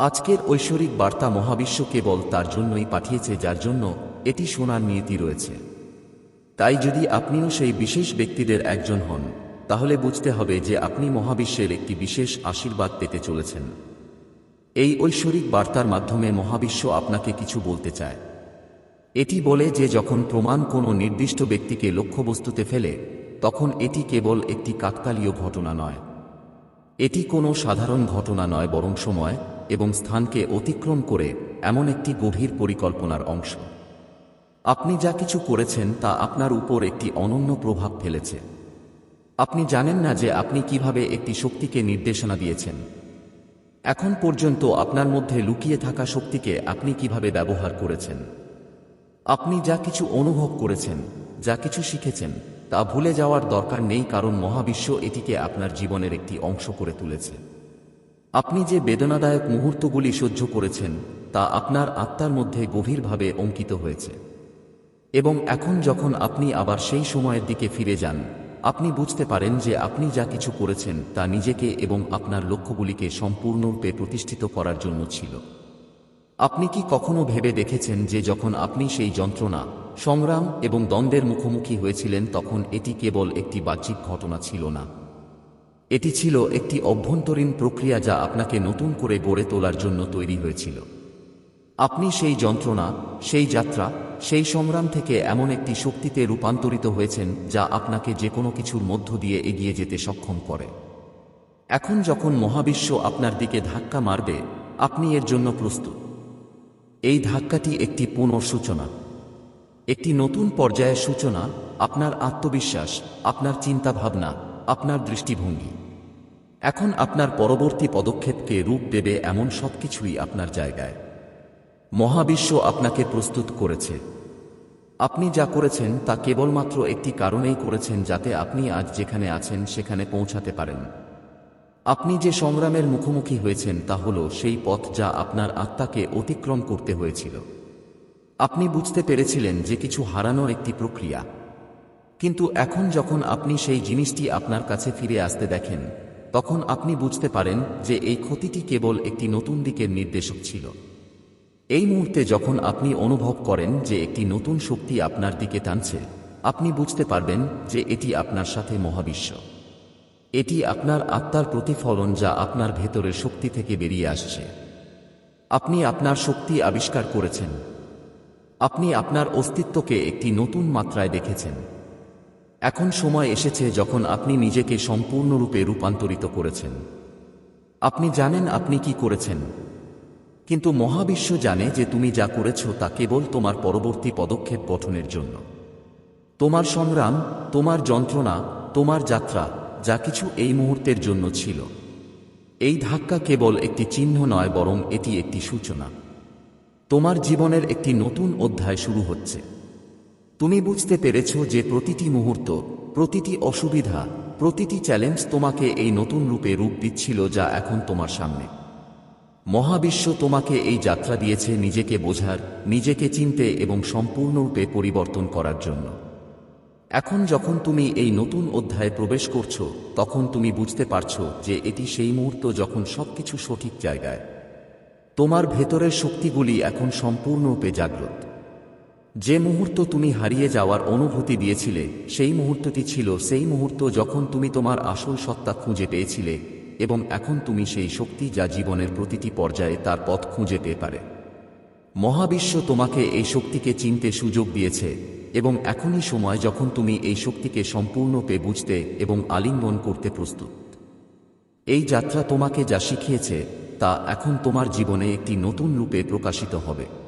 আজকের ঐশ্বরিক বার্তা মহাবিশ্ব কেবল তার জন্যই পাঠিয়েছে যার জন্য এটি শোনার নিয়তি রয়েছে। তাই যদি আপনিও সেই বিশেষ ব্যক্তিদের একজন হন, তাহলে বুঝতে হবে যে আপনি মহাবিশ্বের একটি বিশেষ আশীর্বাদ পেতে চলেছেন। এই ঐশ্বরিক বার্তার মাধ্যমে মহাবিশ্ব আপনাকে কিছু বলতে চায়। এটি বলে যে যখন প্রমাণ কোনো নির্দিষ্ট ব্যক্তিকে লক্ষ্যবস্তুতে ফেলে, তখন এটি কেবল একটি কাকতালীয় ঘটনা নয়। এটি কোনো সাধারণ ঘটনা নয়, বরং সময় এবং স্থানকে অতিক্রম করে এমন একটি গভীর পরিকল্পনার অংশ। আপনি যা কিছু করেছেন তা আপনার উপর একটি অনন্য প্রভাব ফেলেছে। আপনি জানেন না যে আপনি কীভাবে একটি শক্তিকে নির্দেশনা দিয়েছেন। এখন পর্যন্ত আপনার মধ্যে লুকিয়ে থাকা শক্তিকে আপনি কীভাবে ব্যবহার করেছেন। আপনি যা কিছু অনুভব করেছেন, যা কিছু শিখেছেন, তা ভুলে যাওয়ার দরকার নেই কারণ মহাবিশ্ব এটিকে আপনার জীবনের একটি অংশ করে তুলেছে। আপনি যে বেদনাদায়ক মুহূর্তগুলি সহ্য করেছেন, তা আপনার আত্মার মধ্যে গভীরভাবে অঙ্কিত হয়েছে। এবং এখন যখন আপনি আবার সেই সময়ের দিকে ফিরে যান, আপনি বুঝতে পারেন যে আপনি যা কিছু করেছেন, তা নিজেকে এবং আপনার লক্ষ্যগুলিকে সম্পূর্ণরূপে প্রতিষ্ঠিত করার জন্য ছিল। আপনি কি কখনো ভেবে দেখেছেন যে যখন আপনি সেই যন্ত্রণা, সংগ্রাম এবং দ্বন্দ্বের মুখোমুখি হয়েছিলেন, তখন এটি কেবল একটি বাহ্যিক ঘটনা ছিল না? এটি ছিল একটি অভ্যন্তরীণ প্রক্রিয়া যা আপনাকে নতুন করে গড়ে তোলার জন্য তৈরি হয়েছিল। আপনি সেই যন্ত্রণা, সেই যাত্রা, সেই সংগ্রাম থেকে এমন একটি শক্তিতে রূপান্তরিত হয়েছেন যা আপনাকে যে কোনো কিছুর মধ্য দিয়ে এগিয়ে যেতে সক্ষম করে। এখন যখন মহাবিশ্ব আপনার দিকে ধাক্কা মারবে, আপনি এর জন্য প্রস্তুত। এই ধাক্কাটি একটি পুনঃসূচনা একটি নতুন পর্যায়ের সূচনা, আপনার আত্মবিশ্বাস, আপনার চিন্তাভাবনা, আপনার দৃষ্টিভঙ্গি। এখন আপনার পরবর্তী পদক্ষেপকে রূপ দেবে এমন সবকিছুই আপনার জায়গায়। মহাবিশ্ব আপনাকে প্রস্তুত করেছে। আপনি যা করেছেন তা কেবলমাত্র একটি কারণেই করেছেন যাতে আপনি আজ যেখানে আছেন সেখানে পৌঁছাতে পারেন। আপনি যে সংগ্রামের মুখোমুখি হয়েছেন তা হল সেই পথ যা আপনার আত্মাকে অতিক্রম করতে হয়েছিল। আপনি বুঝতে পেরেছিলেন যে কিছু হারানোর একটি প্রক্রিয়া। কিন্তু এখন যখন আপনি সেই জিনিসটি আপনার কাছে ফিরে আসতে দেখেন তখন আপনি বুঝতে পারেন যে এই ক্ষতিটি কেবল একটি নতুন দিকের নির্দেশক ছিল। এই মুহূর্তে যখন আপনি অনুভব করেন যে একটি নতুন শক্তি আপনার দিকে টানছে, আপনি বুঝতে পারবেন যে এটি আপনার সাথে মহাবিশ্ব। এটি আপনার আত্মার প্রতিফলন যা আপনার ভেতরের শক্তি থেকে বেরিয়ে আসছে। আপনি আপনার শক্তি আবিষ্কার করেছেন। আপনি আপনার অস্তিত্বকে একটি নতুন মাত্রায় দেখেছেন। এখন সময় এসেছে যখন আপনি নিজেকে সম্পূর্ণরূপে রূপান্তরিত করেছেন। আপনি জানেন আপনি কি করেছেন। কিন্তু মহাবিশ্ব জানে যে তুমি যা করেছ তা কেবল তোমার পরবর্তী পদক্ষেপ গঠনের জন্য। তোমার সংগ্রাম, তোমার যন্ত্রণা, তোমার যাত্রা, যা কিছু এই মুহূর্তের জন্য ছিল। এই ধাক্কা কেবল একটি চিহ্ন নয়, বরং এটি একটি সূচনা। তোমার জীবনের একটি নতুন অধ্যায় শুরু হচ্ছে। তুমি বুঝতে পেরেছ যে প্রতিটি মুহূর্ত, প্রতিটি অসুবিধা, প্রতিটি চ্যালেঞ্জ তোমাকে এই নতুন রূপে রূপ দিচ্ছিল যা এখন তোমার সামনে। মহাবিশ্ব তোমাকে এই যাত্রা দিয়েছে নিজেকে বোঝার, নিজেকে চিনতে এবং সম্পূর্ণরূপে পরিবর্তন করার জন্য। এখন যখন তুমি এই নতুন অধ্যায়ে প্রবেশ করছ, তখন তুমি বুঝতে পারছ যে এটি সেই মুহূর্ত যখন সবকিছু সঠিক জায়গায়। তোমার ভেতরের শক্তিগুলি এখন সম্পূর্ণরূপে জাগ্রত। যে মুহূর্ত তুমি হারিয়ে যাওয়ার অনুভূতি দিয়েছিলে, সেই মুহূর্তটি ছিল সেই মুহূর্ত যখন তুমি তোমার আসল সত্তা খুঁজে পেয়েছিলে এবং এখন তুমি সেই শক্তি যা জীবনের প্রতিটি পর্যায়ে তার পথ খুঁজে পেয়ে পারে। মহাবিশ্ব তোমাকে এই শক্তিকে চিনতে সুযোগ দিয়েছে এবং এখনই সময় যখন তুমি এই শক্তিকে সম্পূর্ণরূপে বুঝতে এবং আলিঙ্গন করতে প্রস্তুত। এই যাত্রা তোমাকে যা শিখিয়েছে তা এখন তোমার জীবনে একটি নতুন রূপে প্রকাশিত হবে।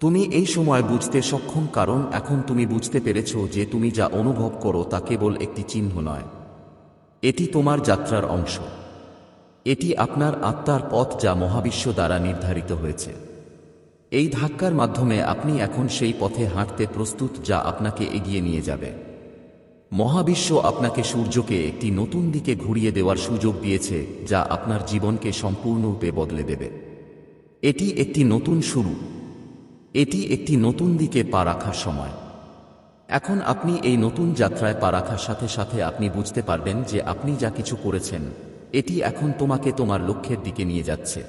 তুমি এই সময় বুঝতে সক্ষম, কারণ এখন তুমি বুঝতে পেরেছ যে তুমি যা অনুভব করো তা কেবল একটি চিহ্ন নয়। এটি তোমার যাত্রার অংশ। এটি আপনার আত্মার পথ যা মহাবিশ্ব দ্বারা নির্ধারিত হয়েছে। এই ধাক্কার মাধ্যমে আপনি এখন সেই পথে হাঁটতে প্রস্তুত যা আপনাকে এগিয়ে নিয়ে যাবে। মহাবিশ্ব আপনাকে সূর্যকে একটি নতুন দিকে ঘুরিয়ে দেওয়ার সুযোগ দিয়েছে, যা আপনার জীবনকে সম্পূর্ণরূপে বদলে দেবে। এটি একটি নতুন শুরু। এটি একটি নতুন দিকে পা রাখার সময়। এখন আপনি এই নতুন যাত্রায় পা রাখার সাথে সাথে আপনি বুঝতে পারবেন যে আপনি যা কিছু করেছেন, এটি এখন তোমাকে তোমার লক্ষ্যের দিকে নিয়ে যাচ্ছে।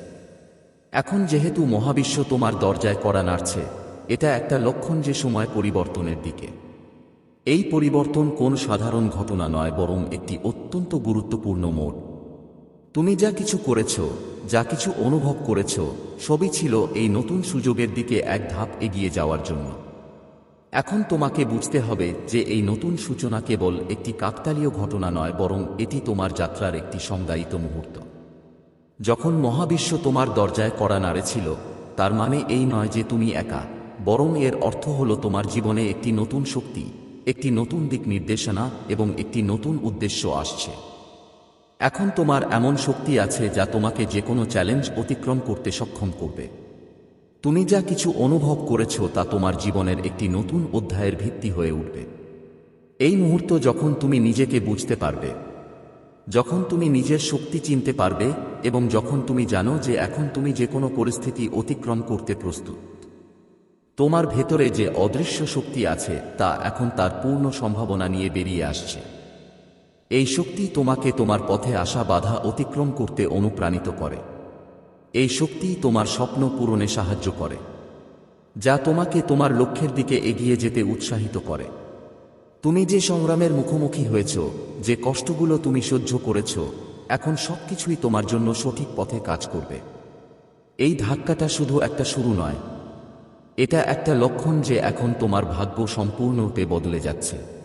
এখন যেহেতু মহাবিশ্ব তোমার দরজায় করা নাড়ছে, এটা একটা লক্ষণ যে সময় পরিবর্তনের দিকে। এই পরিবর্তন কোন সাধারণ ঘটনা নয়, বরং একটি অত্যন্ত গুরুত্বপূর্ণ মোড়। তুমি যা কিছু করেছ যা কিছু অনুভব করেছ, সবই ছিল এই নতুন সুযোগের দিকে এক ধাপ এগিয়ে যাওয়ার জন্য। এখন তোমাকে বুঝতে হবে যে এই নতুন সূচনা কেবল একটি কাকতালীয় ঘটনা নয়, বরং এটি তোমার যাত্রার একটি সংজ্ঞায়িত মুহূর্ত। যখন মহাবিশ্ব তোমার দরজায় কড়া নাড়েছিল তার মানে এই নয় যে তুমি একা, বরং এর অর্থ হল তোমার জীবনে একটি নতুন শক্তি, একটি নতুন দিক নির্দেশনা এবং একটি নতুন উদ্দেশ্য আসছে। এখন তোমার এমন শক্তি আছে যা তোমাকে যে কোনো চ্যালেঞ্জ অতিক্রম করতে সক্ষম করবে। তুমি যা কিছু অনুভব করেছ তা তোমার জীবনের একটি নতুন অধ্যায়ের ভিত্তি হয়ে উঠবে। এই মুহূর্ত যখন তুমি নিজেকে বুঝতে পারবে, যখন তুমি নিজের শক্তি চিনতে পারবে এবং যখন তুমি জানো যে এখন তুমি যে কোনো পরিস্থিতি অতিক্রম করতে প্রস্তুত। তোমার ভেতরে যে অদৃশ্য শক্তি আছে তা এখন তার পূর্ণ সম্ভাবনা নিয়ে বেরিয়ে আসছে। এই শক্তি তোমাকে তোমার পথে আসা বাধা অতিক্রম করতে অনুপ্রাণিত করে। এই শক্তি তোমার স্বপ্ন পূরণে সাহায্য করে, যা তোমাকে তোমার লক্ষ্যের দিকে এগিয়ে যেতে উৎসাহিত করে। তুমি যে সংগ্রামের মুখোমুখি হয়েছ, যে কষ্টগুলো তুমি সহ্য করেছ, এখন সবকিছুই তোমার জন্য সঠিক পথে কাজ করবে। এই ধাক্কাটা শুধু একটা শুরু নয়, এটা একটা লক্ষণ যে এখন তোমার ভাগ্য সম্পূর্ণরূপে বদলে যাচ্ছে।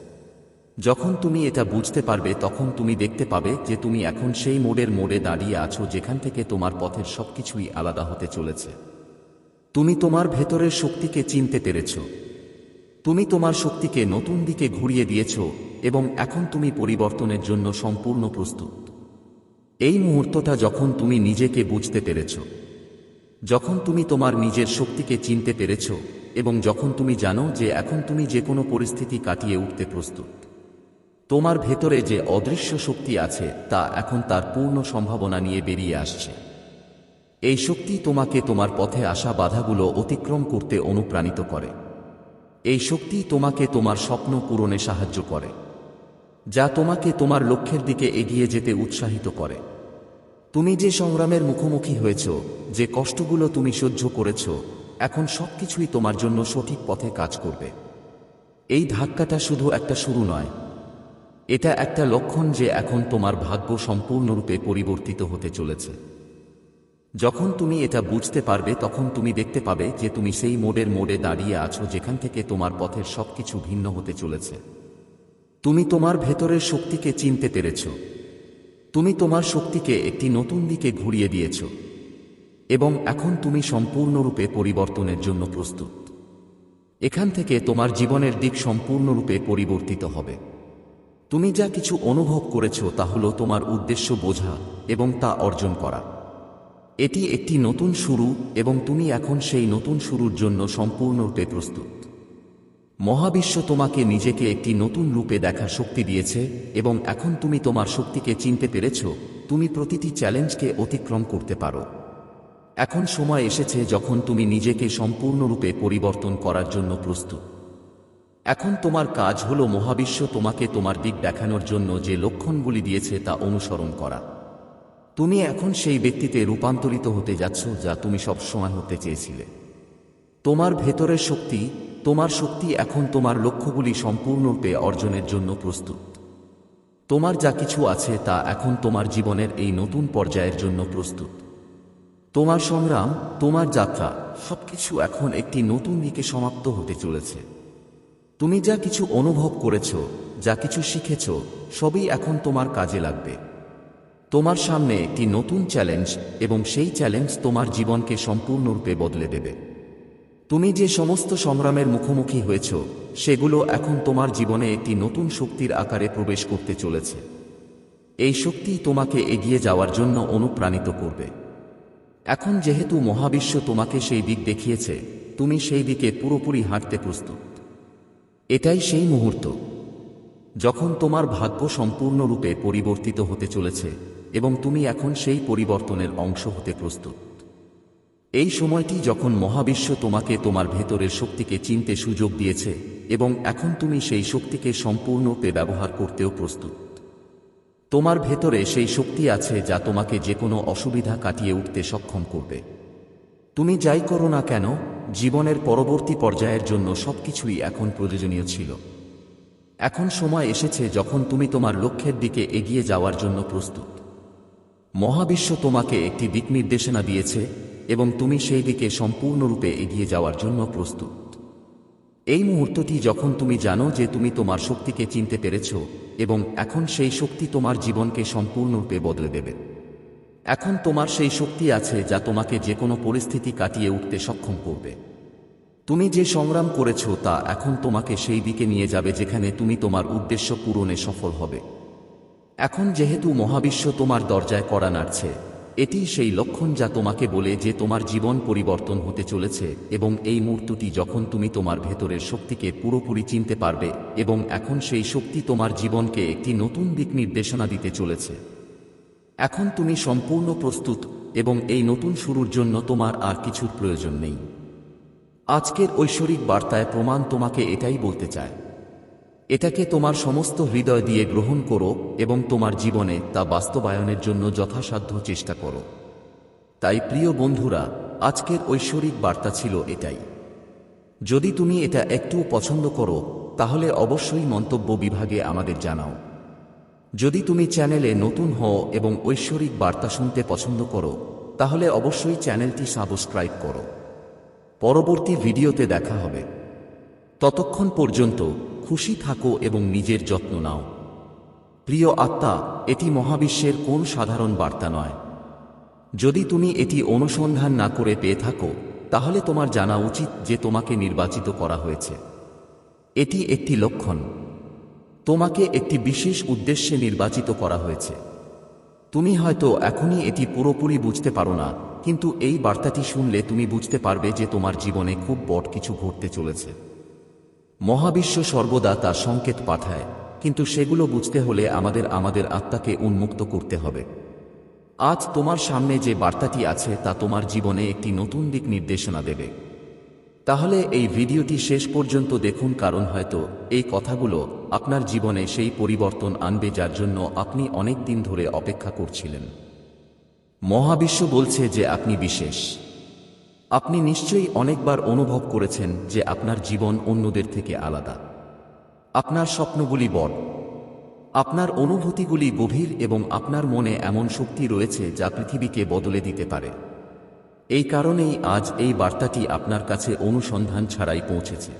যখন তুমি এটা বুঝতে পারবে, তখন তুমি দেখতে পাবে যে তুমি এখন সেই মোড়ের মোড়ে দাঁড়িয়ে আছো যেখান থেকে তোমার পথের সবকিছুই আলাদা হতে চলেছে। তুমি তোমার ভেতরের শক্তিকে চিনতে পেরেছ। তুমি তোমার শক্তিকে নতুন দিকে ঘুরিয়ে দিয়েছ এবং এখন তুমি পরিবর্তনের জন্য সম্পূর্ণ প্রস্তুত। এই মুহূর্তটা যখন তুমি নিজেকে বুঝতে পেরেছ, যখন তুমি তোমার নিজের শক্তিকে চিনতে পেরেছ এবং যখন তুমি জানো যে এখন তুমি যে কোনো পরিস্থিতি কাটিয়ে উঠতে প্রস্তুত। তোমার ভেতরে যে অদৃশ্য শক্তি আছে, তা এখন তার পূর্ণ সম্ভাবনা নিয়ে বেরিয়ে আসছে। এই শক্তি তোমাকে তোমার পথে আসা বাধাগুলো অতিক্রম করতে অনুপ্রাণিত করে। এই শক্তি তোমাকে তোমার স্বপ্ন পূরণে সাহায্য করে, যা তোমাকে তোমার লক্ষ্যের দিকে এগিয়ে যেতে উৎসাহিত করে। তুমি যে সংগ্রামের মুখোমুখি হয়েছ, যে কষ্টগুলো তুমি সহ্য করেছ, এখন সবকিছুই তোমার জন্য সঠিক পথে কাজ করবে। এই ধাক্কাটা শুধু একটা শুরু নয় এটা একটা লক্ষণ যে এখন তোমার ভাগ্য সম্পূর্ণরূপে পরিবর্তিত হতে চলেছে। যখন তুমি এটা বুঝতে পারবে, তখন তুমি দেখতে পাবে যে তুমি সেই মোড়ের মোড়ে দাঁড়িয়ে আছো যেখান থেকে তোমার পথের সবকিছু ভিন্ন হতে চলেছে। তুমি তোমার ভেতরের শক্তিকে চিনতে পেরেছ। তুমি তোমার শক্তিকে একটি নতুন দিকে ঘুরিয়ে দিয়েছ। এবং এখন তুমি সম্পূর্ণরূপে পরিবর্তনের জন্য প্রস্তুত। এখান থেকে তোমার জীবনের দিক সম্পূর্ণরূপে পরিবর্তিত হবে। তুমি যা কিছু অনুভব করেছ তা হল তোমার উদ্দেশ্য বোঝা এবং তা অর্জন করা। এটি একটি নতুন শুরু এবং তুমি এখন সেই নতুন শুরুর জন্য সম্পূর্ণরূপে প্রস্তুত। মহাবিশ্ব তোমাকে নিজেকে একটি নতুন রূপে দেখার শক্তি দিয়েছে এবং এখন তুমি তোমার শক্তিকে চিনতে পেরেছ, তুমি প্রতিটি চ্যালেঞ্জকে অতিক্রম করতে পারো। এখন সময় এসেছে যখন তুমি নিজেকে সম্পূর্ণরূপে পরিবর্তন করার জন্য প্রস্তুত। এখন তোমার কাজ হল মহাবিশ্ব তোমাকে তোমার দিক দেখানোর জন্য যে লক্ষণগুলি দিয়েছে তা অনুসরণ করা। তুমি এখন সেই ব্যক্তিতে রূপান্তরিত হতে যাচ্ছ যা তুমি সবসময় হতে চেয়েছিলে। তোমার ভেতরের শক্তি, তোমার শক্তি এখন তোমার লক্ষ্যগুলি সম্পূর্ণরূপে অর্জনের জন্য প্রস্তুত। তোমার যা কিছু আছে তা এখন তোমার জীবনের এই নতুন পর্যায়ের জন্য প্রস্তুত। তোমার সংগ্রাম, তোমার যাত্রা, সবকিছু এখন একটি নতুন দিকে সমাপ্ত হতে চলেছে। তুমি যা কিছু অনুভব করেছ, যা কিছু শিখেছ, সবই এখন তোমার কাজে লাগবে। তোমার সামনে একটি নতুন চ্যালেঞ্জ এবং সেই চ্যালেঞ্জ তোমার জীবনকে সম্পূর্ণরূপে বদলে দেবে। তুমি যে সমস্ত সংগ্রামের মুখোমুখি হয়েছ, সেগুলো এখন তোমার জীবনে একটি নতুন শক্তির আকারে প্রবেশ করতে চলেছে। এই শক্তি তোমাকে এগিয়ে যাওয়ার জন্য অনুপ্রাণিত করবে। এখন যেহেতু মহাবিশ্ব তোমাকে সেই দিক দেখিয়েছে, তুমি সেই দিকে পুরোপুরি হাঁটতে প্রস্তুত। এটাই সেই মুহূর্ত, যখন তোমার ভাগ্য সম্পূর্ণরূপে পরিবর্তিত হতে চলেছে এবং তুমি এখন সেই পরিবর্তনের অংশ হতে প্রস্তুত। এই সময়টি যখন মহাবিশ্ব তোমাকে তোমার ভেতরের শক্তিকে চিনতে সুযোগ দিয়েছে এবং এখন তুমি সেই শক্তিকে সম্পূর্ণরূপে ব্যবহার করতেও প্রস্তুত। তোমার ভেতরে সেই শক্তি আছে যা তোমাকে যে কোনো অসুবিধা কাটিয়ে উঠতে সক্ষম করবে। তুমি যাই করো না কেন, জীবনের পরবর্তী পর্যায়ের জন্য সবকিছুই এখন প্রয়োজনীয় ছিল। এখন সময় এসেছে যখন তুমি তোমার লক্ষ্যের দিকে এগিয়ে যাওয়ার জন্য প্রস্তুত। মহাবিশ্ব তোমাকে একটি দিক নির্দেশনা দিয়েছে এবং তুমি সেই দিকে সম্পূর্ণরূপে এগিয়ে যাওয়ার জন্য প্রস্তুত। এই মুহূর্তটি যখন তুমি জানো যে তুমি তোমার শক্তিকে চিনতে পেরেছ এবং এখন সেই শক্তি তোমার জীবনকে সম্পূর্ণরূপে বদলে দেবে। এখন তোমার সেই শক্তি আছে যা তোমাকে যে কোনো পরিস্থিতি কাটিয়ে উঠতে সক্ষম করবে। তুমি যে সংগ্রাম করেছ তা এখন তোমাকে সেই দিকে নিয়ে যাবে যেখানে তুমি তোমার উদ্দেশ্য পূরণে সফল হবে। এখন যেহেতু মহাবিশ্ব তোমার দরজায় করা নাড়ছে, এটি সেই লক্ষণ যা তোমাকে বলে যে তোমার জীবন পরিবর্তন হতে চলেছে এবং এই মুহূর্তটি যখন তুমি তোমার ভেতরের শক্তিকে পুরোপুরি চিনতে পারবে এবং এখন সেই শক্তি তোমার জীবনকে একটি নতুন দিক নির্দেশনা দিতে চলেছে। এখন তুমি সম্পূর্ণ প্রস্তুত এবং এই নতুন শুরুর জন্য তোমার আর কিছুর প্রয়োজন নেই। আজকের ঐশ্বরিক বার্তায় প্রমাণ তোমাকে এটাই বলতে চায়। এটাকে তোমার সমস্ত হৃদয় দিয়ে গ্রহণ করো এবং তোমার জীবনে তা বাস্তবায়নের জন্য যথাসাধ্য চেষ্টা করো। তাই প্রিয় বন্ধুরা, আজকের ঐশ্বরিক বার্তা ছিল এটাই। যদি তুমি এটা একটুও পছন্দ করো, তাহলে অবশ্যই মন্তব্য বিভাগে আমাদের জানাও। যদি তুমি চ্যানেলে নতুন হও এবং ঐশ্বরিক বার্তা শুনতে পছন্দ করো, তাহলে অবশ্যই চ্যানেলটি সাবস্ক্রাইব করো। পরবর্তী ভিডিওতে দেখা হবে। ততক্ষণ পর্যন্ত খুশি থাকো এবং নিজের যত্ন নাও। প্রিয় আত্মা, এটি মহাবিশ্বের কোন সাধারণ বার্তা নয়। যদি তুমি এটি অনুসন্ধান না করে পেয়ে থাকো, তাহলে তোমার জানা উচিত যে তোমাকে নির্বাচিত করা হয়েছে। এটি একটি লক্ষণ। তোমাকে একটি বিশেষ উদ্দেশ্যে নির্বাচিত করা হয়েছে। তুমি হয়তো এখনই এটি পুরোপুরি বুঝতে পারো না, কিন্তু এই বার্তাটি শুনলে তুমি বুঝতে পারবে যে তোমার জীবনে খুব বড় কিছু ঘটতে চলেছে। মহাবিশ্ব সর্বদা তার সংকেত পাঠায়, কিন্তু সেগুলো বুঝতে হলে আমাদের আমাদের আত্মাকে উন্মুক্ত করতে হবে। আজ তোমার সামনে যে বার্তাটি আছে তা তোমার জীবনে একটি নতুন দিক নির্দেশনা দেবে। তাহলে এই ভিডিওটি শেষ পর্যন্ত দেখুন, কারণ হয়তো এই কথাগুলো আপনার জীবনে সেই পরিবর্তন আনবে যার জন্য আপনি অনেক দিন ধরে অপেক্ষা করছিলেন। মহাবিশ্ব বলছে যে আপনি বিশেষ। আপনি নিশ্চয়ই অনেকবার অনুভব করেছেন যে আপনার জীবন অন্যদের থেকে আলাদা। আপনার স্বপ্নগুলি বড়। আপনার অনুভূতিগুলি গভীর এবং আপনার মনে এমন শক্তি রয়েছে যা পৃথিবীকে বদলে দিতে পারে। এই কারণেই আজ এই বার্তাটি আপনার কাছে অনুসন্ধান ছাড়াই পৌঁছেছে।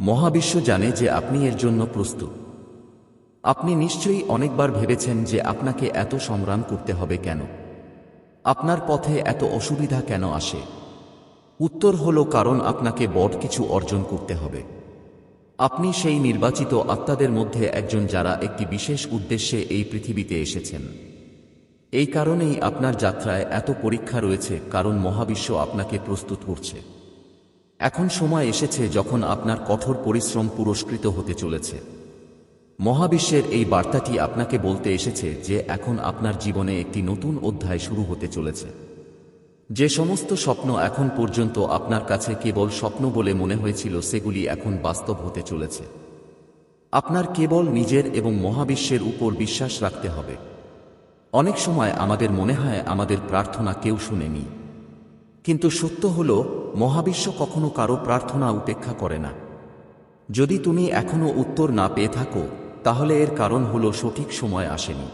মহাবিশ্ব জানে যে আপনি এর জন্য প্রস্তুত। আপনি নিশ্চয়ই অনেকবার ভেবেছেন যে আপনাকে এত সংগ্রাম করতে হবে কেন? আপনার পথে এত অসুবিধা কেন আসে? উত্তর হল কারণ আপনাকে বড় কিছু অর্জন করতে হবে। আপনি সেই নির্বাচিত আত্মাদের মধ্যে একজন যারা একটি বিশেষ উদ্দেশ্যে এই পৃথিবীতে এসেছেন। এই কারণেই আপনার যাত্রায় এত পরীক্ষা রয়েছে, কারণ মহাবিশ্ব আপনাকে প্রস্তুত করছে। এখন সময় এসেছে যখন আপনার কঠোর পরিশ্রম পুরস্কৃত হতে চলেছে। মহাবিশ্বের এই বার্তাটি আপনাকে বলতে এসেছে যে এখন আপনার জীবনে একটি নতুন অধ্যায় শুরু হতে চলেছে। যে সমস্ত স্বপ্ন এখন পর্যন্ত আপনার কাছে কেবল স্বপ্ন বলে মনে হয়েছিল, সেগুলি এখন বাস্তব হতে চলেছে। আপনার কেবল নিজের এবং মহাবিশ্বের উপর বিশ্বাস রাখতে হবে। অনেক সময় আমাদের মনে হয় আমাদের প্রার্থনা কেউ শুনেনি। কিন্তু সত্য হল, মহাবিশ্ব কখনো কারও প্রার্থনা উপেক্ষা করে না। যদি তুমি এখনও উত্তর না পেয়ে থাকো, তাহলে এর কারণ হল সঠিক সময় আসেনি।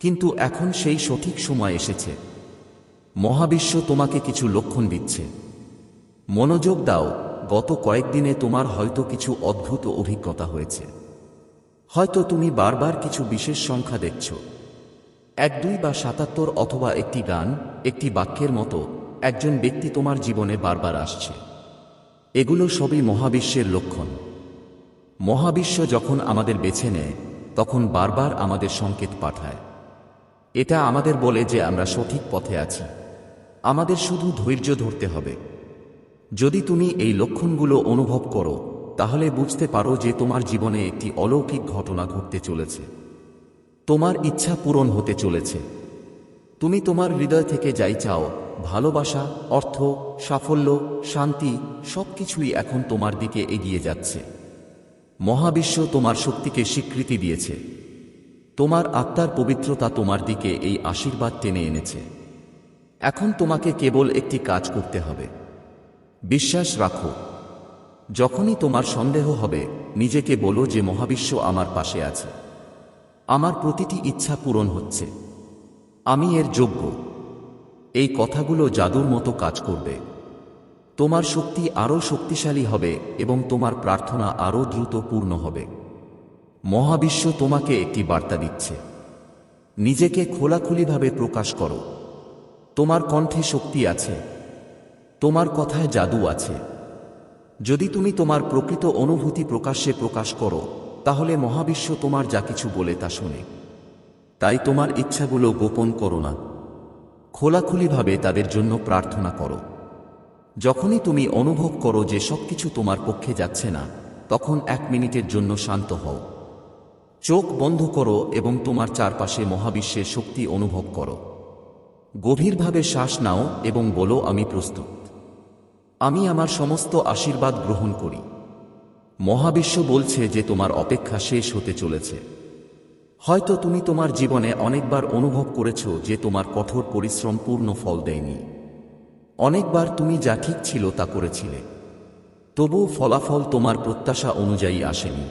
কিন্তু এখন সেই সঠিক সময় এসেছে। মহাবিশ্ব তোমাকে কিছু লক্ষণ দিচ্ছে। মনোযোগ দাও, গত কয়েকদিনে তোমার হয়তো কিছু অদ্ভুত অভিজ্ঞতা হয়েছে। হয়তো তুমি বারবার কিছু বিশেষ সংখ্যা দেখছ। এক দুই বা সাতাত্তর অথবা একটি গান, একটি বাক্যের মতো একজন ব্যক্তি তোমার জীবনে বারবার আসছে। এগুলো সবই মহাবিশ্বের লক্ষণ। মহাবিশ্ব যখন আমাদের বেছে নেয়, তখন বারবার আমাদের সংকেত পাঠায়। এটা আমাদের বলে যে আমরা সঠিক পথে আছি। আমাদের শুধু ধৈর্য ধরতে হবে। যদি তুমি এই লক্ষণগুলো অনুভব করো, তাহলে বুঝতে পারো যে তোমার জীবনে একটি অলৌকিক ঘটনা ঘটতে চলেছে। তোমার ইচ্ছা পূরণ হতে চলেছে। তুমি তোমার হৃদয় থেকে যাই চাও, ভালোবাসা, অর্থ, সাফল্য, শান্তি, সবকিছুই এখন তোমার দিকে এগিয়ে যাচ্ছে। মহাবিশ্ব তোমার শক্তিকে স্বীকৃতি দিয়েছে। তোমার আত্মার পবিত্রতা তোমার দিকে এই আশীর্বাদ টেনে এনেছে। এখন তোমাকে কেবল একটি কাজ করতে হবে। বিশ্বাস রাখো। যখনই তোমার সন্দেহ হবে, নিজেকে বলো যে মহাবিশ্ব আমার পাশে আছে। আমার প্রতিটি ইচ্ছা পূরণ হচ্ছে। আমি এর যোগ্য। এই কথাগুলো জাদুর মতো কাজ করবে। তোমার শক্তি আরও শক্তিশালী হবে এবং তোমার প্রার্থনা আরও দ্রুত পূর্ণ হবে। মহাবিশ্ব তোমাকে একটি বার্তা দিচ্ছে। নিজেকে খোলাখুলিভাবে প্রকাশ করো। তোমার কণ্ঠে শক্তি আছে। তোমার কথায় জাদু আছে। যদি তুমি তোমার প্রকৃত অনুভূতি প্রকাশ্যে প্রকাশ করো তাহলে মহাবিশ্ব তোমার যা কিছু বলে তা শোনে। তাই তোমার ইচ্ছাগুলো গোপন করো না। খোলাখুলিভাবে তাদের জন্য প্রার্থনা করো। যখনই তুমি অনুভব করো যে সবকিছু তোমার পক্ষে যাচ্ছে না, তখন এক মিনিটের জন্য শান্ত হও। চোখ বন্ধ করো এবং তোমার চারপাশে মহাবিশ্বের শক্তি অনুভব করো। গভীরভাবে শ্বাস নাও এবং বলো, আমি প্রস্তুত। আমি আমার সমস্ত আশীর্বাদ গ্রহণ করি। মহাবিশ্ব বলছে যে তোমার অপেক্ষা শেষ হতে চলেছে। হয়তো তুমি তোমার জীবনে অনেকবার অনুভব করেছ যে তোমার কঠোর পরিশ্রম পূর্ণ ফল দেয়নি। অনেকবার তুমি যা ঠিক ছিল তা করেছিলে। তবুও ফলাফল তোমার প্রত্যাশা অনুযায়ী আসেনি।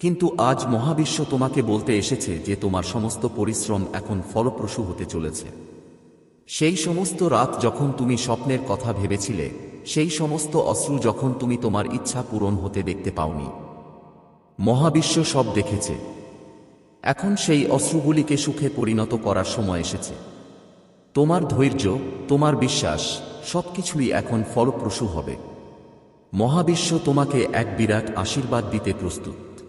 কিন্তু আজ মহাবিশ্ব তোমাকে বলতে এসেছে যে তোমার সমস্ত পরিশ্রম এখন ফলপ্রসূ হতে চলেছে। সেই সমস্ত রাত যখন তুমি স্বপ্নের কথা ভেবেছিলে সেই সমস্ত অশ্রু যখন তুমি তোমার ইচ্ছা পূরণ হতে দেখতে পাওনি। মহাবিশ্ব সব দেখেছে। এখন সেই অশ্রুগুলিকে সুখে পরিণত করার সময় এসেছে। তোমার ধৈর্য, তোমার বিশ্বাস, সবকিছুই এখন ফলপ্রসূ হবে। মহাবিশ্ব তোমাকে এক বিরাট আশীর্বাদ দিতে প্রস্তুত।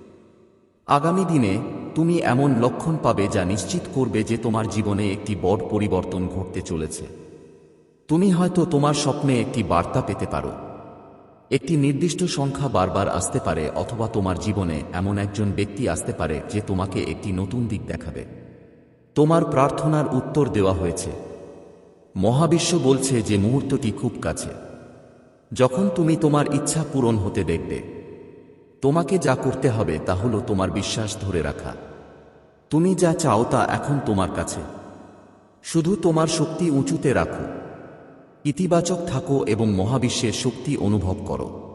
আগামী দিনে তুমি এমন লক্ষণ পাবে যা নিশ্চিত করবে যে তোমার জীবনে একটি বড় পরিবর্তন ঘটতে চলেছে। তুমি হয়তো তোমার স্বপ্নে একটি বার্তা পেতে পারো। একটি নির্দিষ্ট সংখ্যা বারবার আসতে পারে অথবা তোমার জীবনে এমন একজন ব্যক্তি আসতে পারে যে তোমাকে একটি নতুন দিক দেখাবে। তোমার প্রার্থনার উত্তর দেওয়া হয়েছে। মহাবিশ্ব বলছে যে মুহূর্তটি খুব কাছে। যখন তুমি তোমার ইচ্ছা পূরণ হতে দেখবে, তোমাকে যা করতে হবে তা হলো তোমার বিশ্বাস ধরে রাখা। তুমি যা চাও তা এখন তোমার কাছে। শুধু তোমার শক্তি উঁচুতে রাখো। ইতিবাচক থাকো এবং মহাবিশ্বের শক্তি অনুভব করো।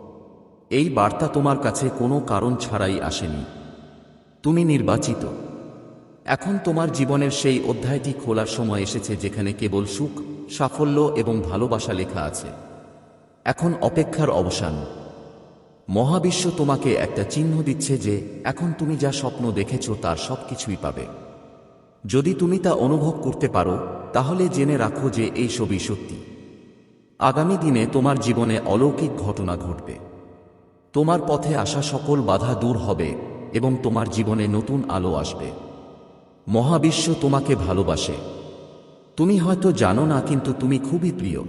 এই বার্তা তোমার কাছে কোনো কারণ ছাড়াই আসেনি। তুমি নির্বাচিত। এখন তোমার জীবনের সেই অধ্যায়টি খোলার সময় এসেছে যেখানে কেবল সুখ, সাফল্য এবং ভালোবাসা লেখা আছে। এখন অপেক্ষার অবসান। মহাবিশ্ব তোমাকে একটা চিহ্ন দিচ্ছে যে এখন তুমি যা স্বপ্ন দেখেছ তার সব কিছুই পাবে। যদি তুমি তা অনুভব করতে পারো, তাহলে জেনে রাখো যে এই ছবি সত্যি। আগামী দিনে তোমার জীবনে অলৌকিক ঘটনা ঘটবে। তোমার পথে আসা সকল বাধা দূর হবে এবং তোমার জীবনে নতুন আলো আসবে। মহাবিশ্ব তোমাকে ভালোবাসে। তুমি হয়তো জানো না, কিন্তু তুমি খুবই প্রিয়।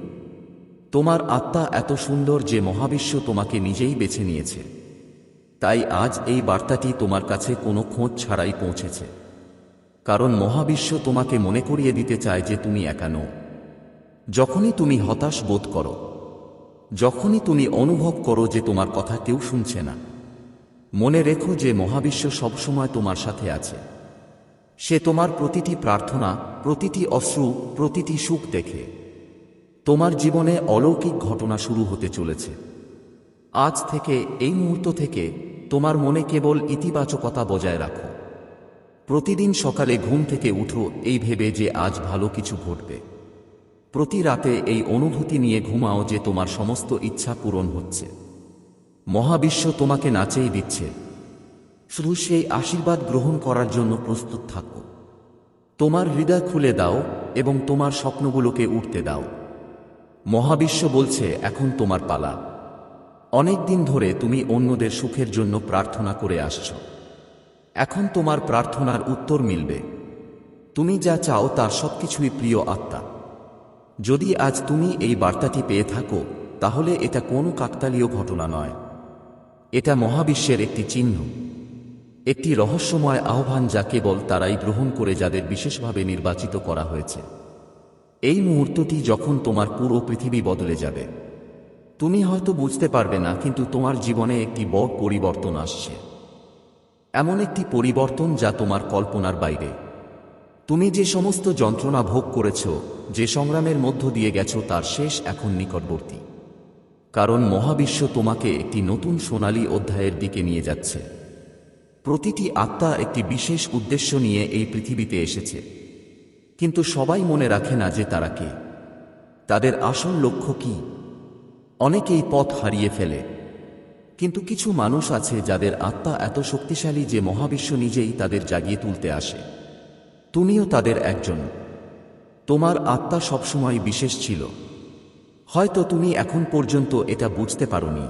তোমার আত্মা এত সুন্দর যে মহাবিশ্ব তোমাকে নিজেই বেছে নিয়েছে। তাই আজ এই বার্তাটি তোমার কাছে কোনো খোঁজ ছাড়াই পৌঁছেছে। কারণ মহাবিশ্ব তোমাকে মনে করিয়ে দিতে চায় যে তুমি একা নও। যখনই তুমি হতাশ বোধ করো, যখনই তুমি অনুভব করো যে তোমার কথা কেউ শুনছে না, মনে রেখো যে মহাবিশ্ব সবসময় তোমার সাথে আছে। সে তোমার প্রতিটি প্রার্থনা, প্রতিটি অশ্রু, প্রতিটি সুখ দেখে। তোমার জীবনে অলৌকিক ঘটনা শুরু হতে চলেছে। আজ থেকে, এই মুহূর্ত থেকে, তোমার মনে কেবল ইতিবাচকতা বজায় রাখো। প্রতিদিন সকালে ঘুম থেকে উঠো, এই ভেবে যে আজ ভালো কিছু ঘটবে। প্রতি রাতে এই অনুভূতি নিয়ে ঘুমাও যে তোমার সমস্ত ইচ্ছা পূরণ হচ্ছে। মহাবিশ্ব তোমাকে নাচেই দিচ্ছে। শুধু সেই আশীর্বাদ গ্রহণ করার জন্য প্রস্তুত থাকো। তোমার হৃদয় খুলে দাও এবং তোমার স্বপ্নগুলোকে উঠতে দাও। মহাবিশ্ব বলছে, এখন তোমার পালা। অনেক দিন ধরে তুমি অন্যদের সুখের জন্য প্রার্থনা করে আসছ। এখন তোমার প্রার্থনার উত্তর মিলবে। তুমি যা চাও তার সবকিছুই প্রিয় আত্মা। যদি আজ তুমি এই বার্তাটি পেয়ে থাকো, তাহলে এটা কোনো কাকতালীয় ঘটনা নয়। এটা মহাবিশ্বের একটি চিহ্ন। একটি রহস্যময় আহ্বান যা কেবল তারাই গ্রহণ করে যাদের বিশেষভাবে নির্বাচিত করা হয়েছে। এই মুহূর্তটি যখন তোমার পুরো পৃথিবী বদলে যাবে। তুমি হয়তো বুঝতে পারবে না, কিন্তু তোমার জীবনে একটি বড় পরিবর্তন আসছে। এমন একটি পরিবর্তন যা তোমার কল্পনার বাইরে। তুমি যে সমস্ত যন্ত্রণা ভোগ করেছ যে সংগ্রামের মধ্য দিয়ে গেছ তার শেষ এখন নিকটবর্তী। কারণ মহাবিশ্ব তোমাকে একটি নতুন সোনালী অধ্যায়ের দিকে নিয়ে যাচ্ছে। প্রতিটি আত্মা একটি বিশেষ উদ্দেশ্য নিয়ে এই পৃথিবীতে এসেছে। কিন্তু সবাই মনে রাখে না যে তারা কে। তাদের আসল লক্ষ্য কি? অনেকেই পথ হারিয়ে ফেলে। কিন্তু কিছু মানুষ আছে যাদের আত্মা এত শক্তিশালী যে মহাবিশ্ব নিজেই তাদের জাগিয়ে তুলতে আসে। তুমিও তাদের একজন। তোমার আত্মা সবসময় বিশেষ ছিল। হয়তো তুমি এখন পর্যন্ত এটা বুঝতে পারোনি।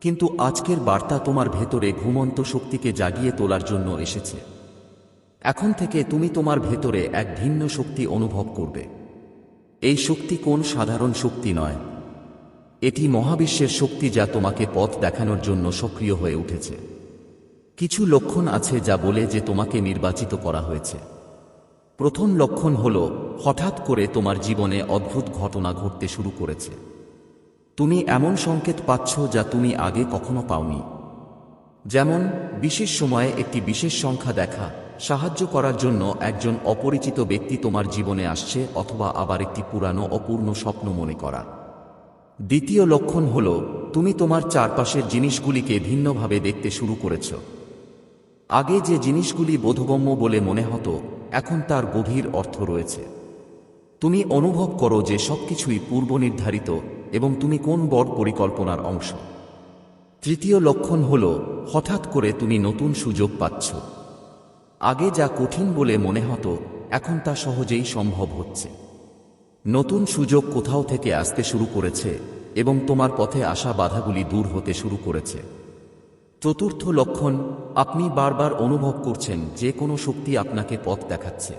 কিন্তু আজকের বার্তা তোমার ভেতরে ঘুমন্ত শক্তিকে জাগিয়ে তোলার জন্য এসেছে। এখন থেকে তুমি তোমার ভেতরে এক ভিন্ন শক্তি অনুভব করবে। এই শক্তি কোন সাধারণ শক্তি নয়। এটি মহাবিশ্বের শক্তি যা তোমাকে পথ দেখানোর জন্য সক্রিয় হয়ে উঠেছে। কিছু লক্ষণ আছে যা বলে যে তোমাকে নির্বাচিত করা হয়েছে। প্রথম লক্ষণ হল, হঠাৎ করে তোমার জীবনে অদ্ভুত ঘটনা ঘটতে শুরু করেছে। তুমি এমন সংকেত পাচ্ছ যা তুমি আগে কখনো পাওনি। যেমন, বিশেষ সময়ে একটি বিশেষ সংখ্যা দেখা, সাহায্য করার জন্য একজন অপরিচিত ব্যক্তি তোমার জীবনে আসছে অথবা আবার একটি পুরানো অপূর্ণ স্বপ্ন মনে করা। দ্বিতীয় লক্ষণ হল, তুমি তোমার চারপাশের জিনিসগুলিকে ভিন্নভাবে দেখতে শুরু করেছ। আগে যে জিনিসগুলি বোধগম্য বলে মনে হতো এখন তার গভীর অর্থ রয়েছে। তুমি অনুভব করো যে সবকিছুই পূর্বনির্ধারিত এবং তুমি কোন বড় পরিকল্পনার অংশ। তৃতীয় লক্ষণ হল, হঠাৎ করে তুমি নতুন সুযোগ পাচ্ছ। আগে যা কঠিন বলে মনে হতো, এখন তা সহজেই সম্ভব হচ্ছে। নতুন সুযোগ কোথাও থেকে আসতে শুরু করেছে এবং তোমার পথে আসা বাধাগুলি দূর হতে শুরু করেছে। চতুর্থ লক্ষণ, আপনি বারবার অনুভব করছেন যে কোনো শক্তি আপনাকে পথ দেখাচ্ছে।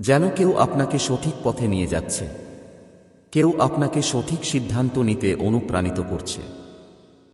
যেন কেউ আপনাকে সঠিক পথে নিয়ে যাচ্ছে। কেউ আপনাকে সঠিক সিদ্ধান্ত নিতে অনুপ্রাণিত করছে।